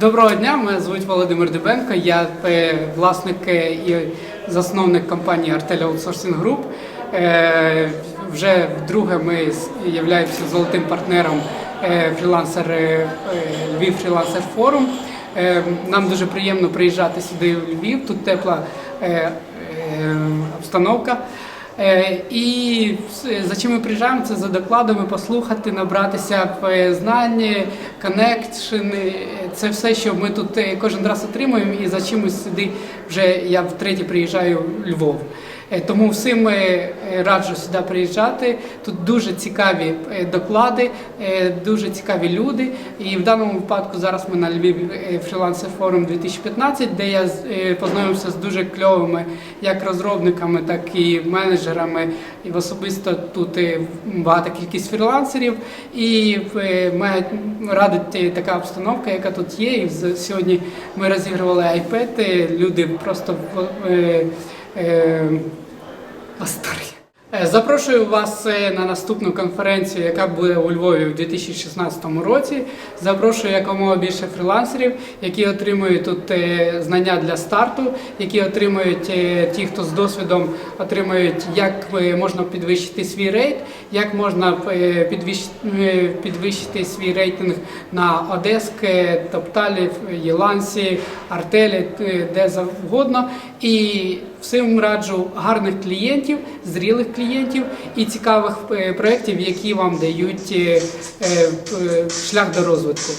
Доброго дня, мене звуть Володимир Дебенко. Я власник і засновник компанії Artel Outsourcing Group. Е, Вже вдруге ми являємося золотим партнером е, фрілансер е, Львів Фрілансер Форум. Нам дуже приємно приїжджати сюди в Львів. Тут тепла обстановка. Е, І за чим ми приїжджаємо, це за докладами послухати, набратися е, знань, коннекшени. Це все, що ми тут е, кожен раз отримуємо, і за чимось сюди вже я втретє приїжджаю в Львов. Е, Тому всім е, раджу сюди приїжджати. Тут дуже цікаві е, доклади, е, дуже цікаві люди. І в даному випадку зараз ми на Львів е, фрілансер форум 2015, де я е, познайомився з дуже кльовими як розробниками, так і менеджерами. І особисто тут е, багата кількість фрілансерів. І е, мене радить е, така обстановка, яка тут є. І сьогодні ми розігрували е, Люди просто в- е, Запрошую вас е, на наступну конференцію, яка буде у Львові у 2016 році. Запрошую якомога більше фрілансерів, які отримують тут е, знання для старту, які отримують ті, хто з досвідом отримують, як можна підвищити свій рейт, як можна підвищити свій рейтинг на Одеск, е, Топталів, Єлансі, Артелі, де завгодно. І всім раджу гарних клієнтів, зрілих клієнтів і цікавих е, проєктів, які вам дають е, е, шлях до розвитку.